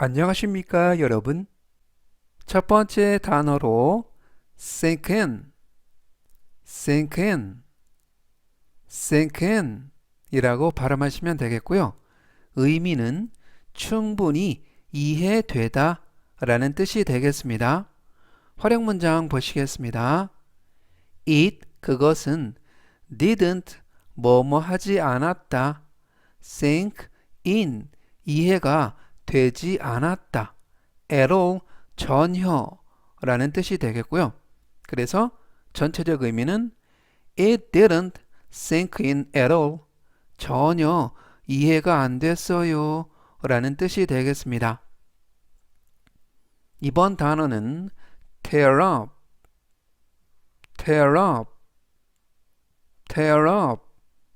안녕하십니까, 여러분? 첫 번째 단어로 sink in, sink in, sink in 이라고 발음하시면 되겠고요. 의미는 충분히 이해되다 라는 뜻이 되겠습니다. 활용 문장 보시겠습니다. It, 그것은 didn't, 뭐뭐 하지 않았다. sink in, 이해가 되지 않았다. at all, 전혀 라는 뜻이 되겠고요. 그래서 전체적 의미는 it didn't sink in at all. 전혀 이해가 안 됐어요. 라는 뜻이 되겠습니다. 이번 단어는 tear up, tear up, tear up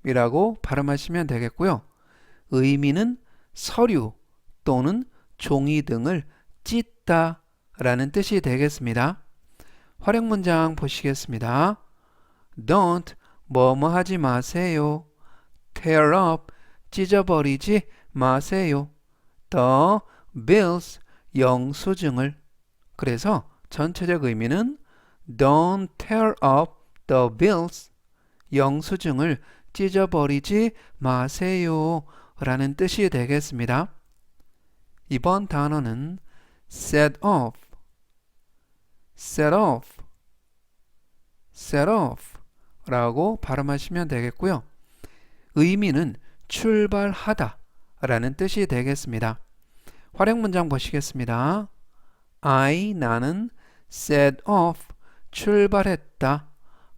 이라고 발음하시면 되겠고요. 의미는 서류 또는 종이 등을 찢다 라는 뜻이 되겠습니다. 활용 문장 보시겠습니다. Don't 뭐뭐 하지 마세요. tear up 찢어버리지 마세요. The bills 영수증을 그래서 전체적 의미는 Don't tear up the bills 영수증을 찢어버리지 마세요 라는 뜻이 되겠습니다. 이번 단어는 set off, set off, set off 라고 발음하시면 되겠고요. 의미는 출발하다 라는 뜻이 되겠습니다. 활용 문장 보시겠습니다. I 나는 set off 출발했다.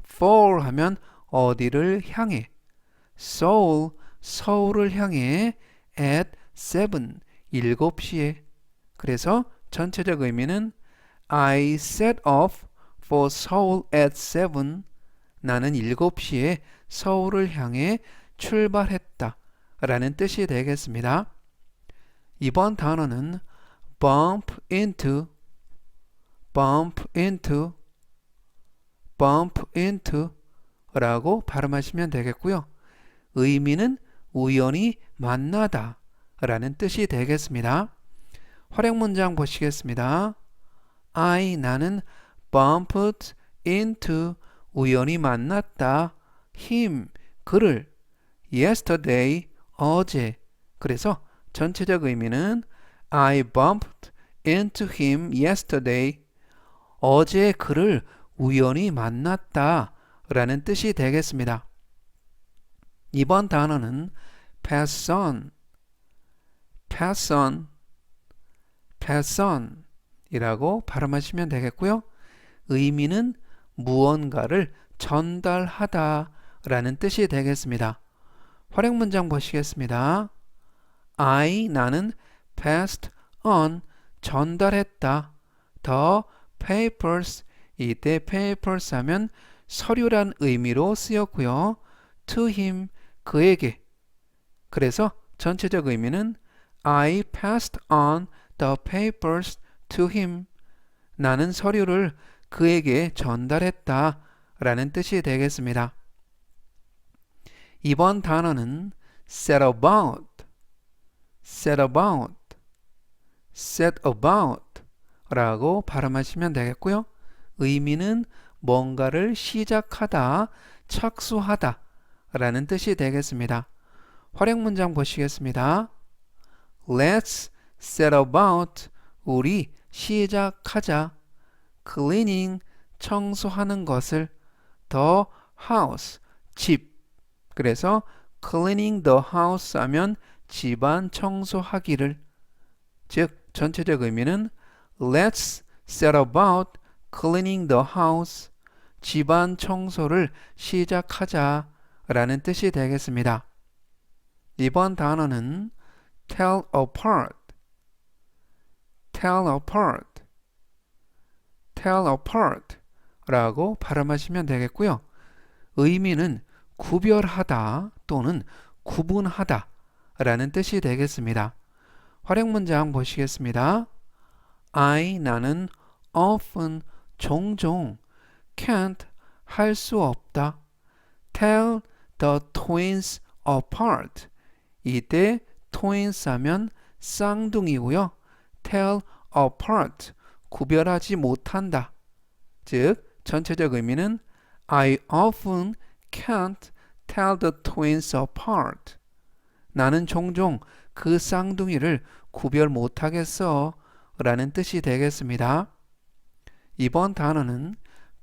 for 하면 어디를 향해 Seoul 서울을 향해 at 7 7시에 그래서 전체적 의미는 I set off for Seoul at 7 나는 7시에 서울을 향해 출발했다 라는 뜻이 되겠습니다. 이번 단어는 bump into, bump into, bump into 라고 발음하시면 되겠고요. 의미는 우연히 만나다 라는 뜻이 되겠습니다. 활용 문장 보시겠습니다. I 나는 bumped into 우연히 만났다 him 그를 yesterday 어제 그래서 전체적 의미는 I bumped into him yesterday 어제 그를 우연히 만났다 라는 뜻이 되겠습니다. 이번 단어는 pass on, pass on, pass on 이라고 발음하시면 되겠고요. 의미는 무언가를 전달하다 라는 뜻이 되겠습니다. 활용 문장 보시겠습니다. I 나는 passed on 전달했다. the papers 이때 papers 하면 서류란 의미로 쓰였고요. to him 그에게 그래서 전체적 의미는 I passed on the papers to him 나는 서류를 그에게 전달했다 라는 뜻이 되겠습니다. 이번 단어는 set about, set about, set about 라고 발음하시면 되겠고요. 의미는 뭔가를 시작하다, 착수하다 라는 뜻이 되겠습니다. 활용 문장 보시겠습니다. Let's set about 우리 시작하자. cleaning 청소하는 것을 the house 집 그래서 cleaning the house 하면 집안 청소하기를 즉 전체적 의미는 let's set about cleaning the house 집안 청소를 시작하자 라는 뜻이 되겠습니다. 이번 단어는 tell apart tell apart tell apart 라고 발음하시면 되겠고요. 의미는 구별하다 또는 구분하다 라는 뜻이 되겠습니다. 활용 문장 보시겠습니다. I 나는 often 종종 can't 할 수 없다. tell the twins apart 이때 twins 하면 쌍둥이고요. tell apart, 구별하지 못한다. 즉, 전체적 의미는 I often can't tell the twins apart. 나는 종종 그 쌍둥이를 구별 못하겠어. 라는 뜻이 되겠습니다. 이번 단어는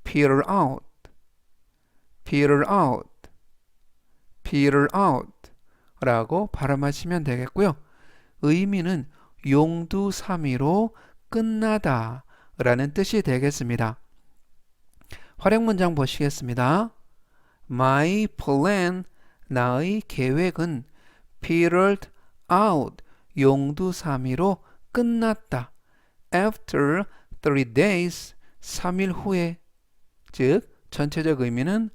peter out, peter out, peter out 라고 발음하시면 되겠고요. 의미는 용두사미로 끝나다 라는 뜻이 되겠습니다. 활용 문장 보시겠습니다. My plan, 나의 계획은 petered out, 용두사미로 끝났다. After three days, 3일 후에. 즉, 전체적 의미는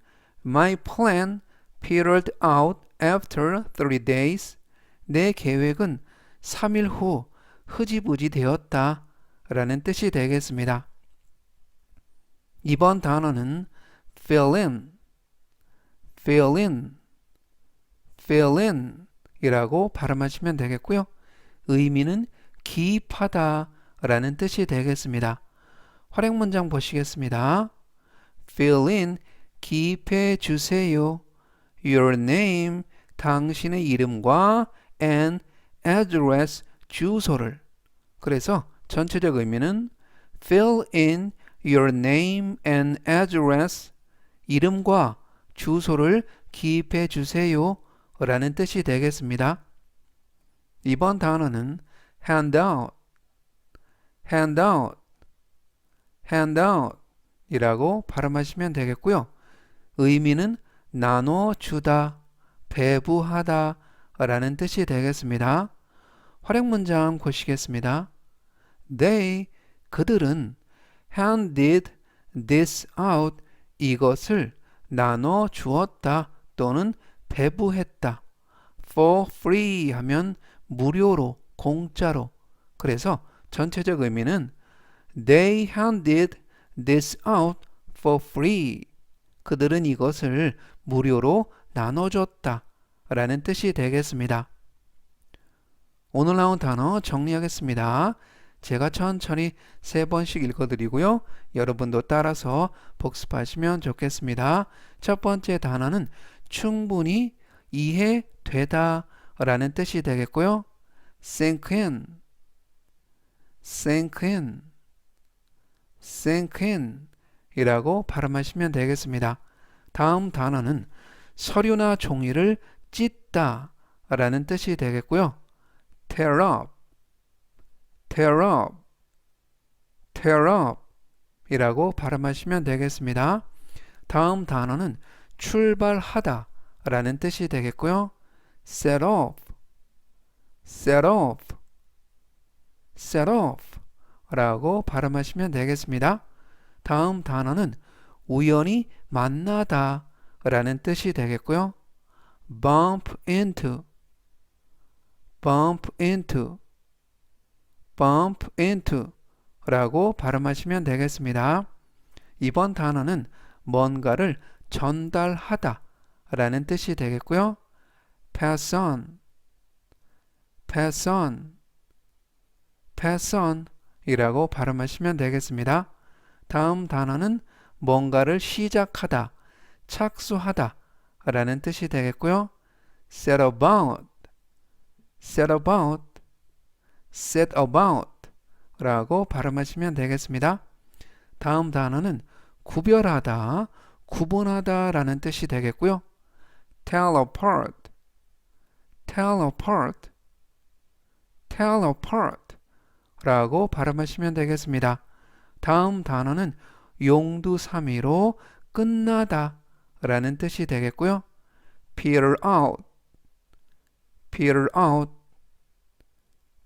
My plan petered out after three days. 내 계획은 3일 후 흐지부지 되었다. 라는 뜻이 되겠습니다. 이번 단어는 fill in, fill in, fill in 이라고 발음하시면 되겠고요. 의미는 기입하다 라는 뜻이 되겠습니다. 활용 문장 보시겠습니다. fill in, 기입해 주세요. Your name, 당신의 이름과 and address, 주소를. 그래서 전체적 의미는 fill in your name and address, 이름과 주소를 기입해 주세요. 라는 뜻이 되겠습니다. 이번 단어는 handout, handout, handout 이라고 발음하시면 되겠고요. 의미는 나눠주다, 배부하다 라는 뜻이 되겠습니다. 활용 문장 보시겠습니다. They, 그들은 handed this out, 이것을 나눠 주었다 또는 배부했다. for free 하면 무료로, 공짜로. 그래서 전체적 의미는 They handed this out for free. 그들은 이것을 무료로 나눠줬다. 라는 뜻이 되겠습니다. 오늘 나온 단어 정리하겠습니다. 제가 천천히 세 번씩 읽어드리고요. 여러분도 따라서 복습하시면 좋겠습니다. 첫 번째 단어는 충분히 이해되다 라는 뜻이 되겠고요. sink in, sink in, sink in 이라고 발음하시면 되겠습니다. 다음 단어는 서류나 종이를 찢다 라는 뜻이 되겠고요. tear up, tear up, tear up 이라고 발음하시면 되겠습니다. 다음 단어는 출발하다 라는 뜻이 되겠고요. set off, set off, set off 라고 발음하시면 되겠습니다. 다음 단어는 우연히 만나다 라는 뜻이 되겠고요. bump into, bump into, bump into 라고 발음하시면 되겠습니다. 이번 단어는 뭔가를 전달하다 라는 뜻이 되겠고요. pass on, pass on, pass on 이라고 발음하시면 되겠습니다. 다음 단어는 뭔가를 시작하다, 착수하다 라는 뜻이 되겠고요. set about, set about, set about 라고 발음하시면 되겠습니다. 다음 단어는 구별하다, 구분하다 라는 뜻이 되겠고요. tell apart, tell apart, tell apart 라고 발음하시면 되겠습니다. 다음 단어는 용두사미로 끝나다 라는 뜻이 되겠고요. peter out, peter out,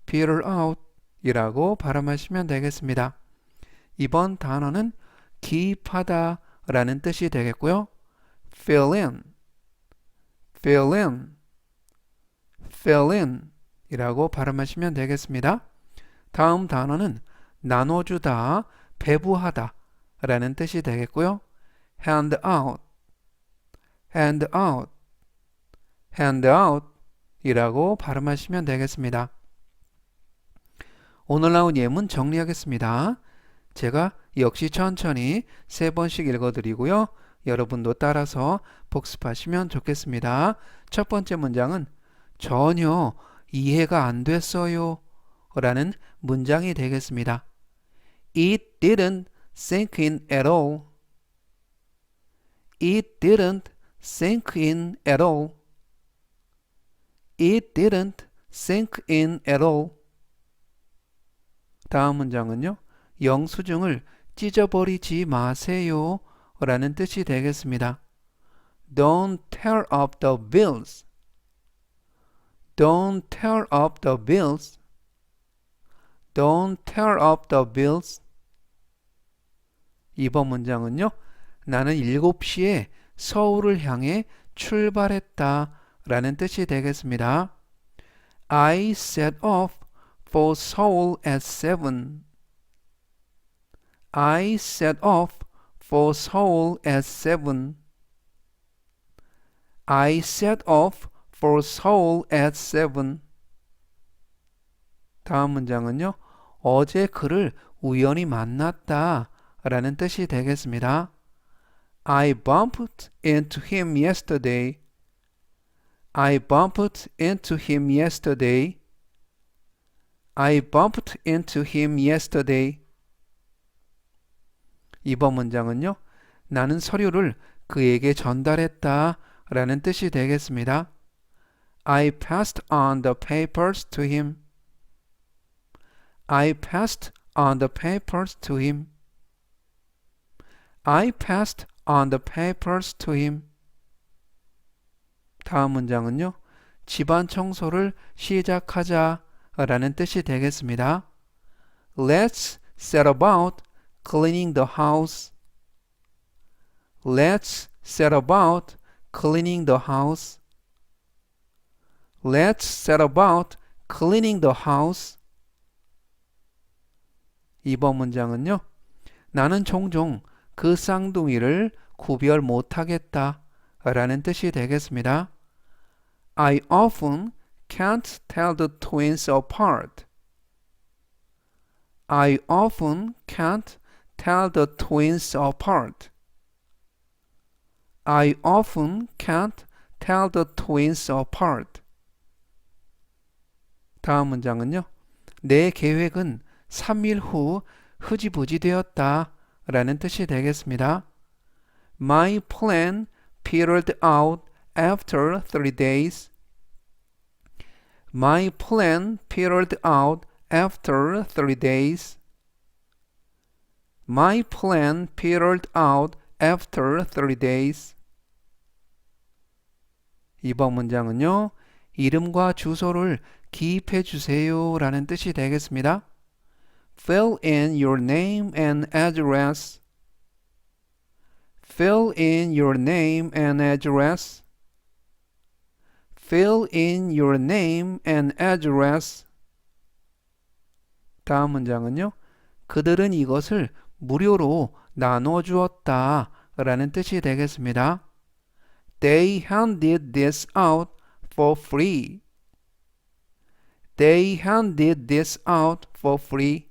peter out 이라고 발음하시면 되겠습니다. 이번 단어는 기입하다 라는 뜻이 되겠고요. fill in, fill in, fill in 이라고 발음하시면 되겠습니다. 다음 단어는 나눠주다, 배부하다 라는 뜻이 되겠고요. hand out, hand out, hand out 이라고 발음하시면 되겠습니다. 오늘 나온 예문 정리하겠습니다. 제가 역시 천천히 세 번씩 읽어드리고요. 여러분도 따라서 복습하시면 좋겠습니다. 첫 번째 문장은 전혀 이해가 안 됐어요. 라는 문장이 되겠습니다. It didn't sink in at all. It didn't sink in at all. It didn't sink in at all. 다음 문장은요. 영수증을 찢어버리지 마세요. 라는 뜻이 되겠습니다. Don't tear up the bills. Don't tear up the bills. Don't tear up the bills. 이번 문장은요. 나는 7시에 서울을 향해 출발했다. 라는 뜻이 되겠습니다. I set off for Seoul at 7. I set off for Seoul at 7. I set off for Seoul at 7. 다음 문장은요. 어제 그를 우연히 만났다 라는 뜻이 되겠습니다. I bumped into him yesterday. I bumped into him yesterday. I bumped into him yesterday. 이번 문장은요. 나는 서류를 그에게 전달했다 라는 뜻이 되겠습니다. I passed on the papers to him. I passed on the papers to him. I passed on the papers to him. 다음 문장은요. 집안 청소를 시작하자 라는 뜻이 되겠습니다. Let's set about cleaning the house. Let's set about cleaning the house. Let's set about cleaning the house. 이번 문장은요. 나는 종종 그 쌍둥이를 구별 못하겠다 라는 뜻이 되겠습니다. I often can't tell the twins apart. I often can't tell the twins apart. I often can't tell the twins apart. 다음 문장은요. 내 계획은 3일 후 흐지부지 되었다 라는 뜻이 되겠습니다. My plan petered out after three days. My plan petered out after three days. My plan petered out after three days. 이번 문장은요. 이름과 주소를 기입해 주세요 라는 뜻이 되겠습니다. Fill in your name and address. Fill in your name and address. Fill in your name and address. 다음 문장은요. 그들은 이것을 무료로 나눠 주었다 라는 뜻이 되겠습니다. They handed this out for free. They handed this out for free.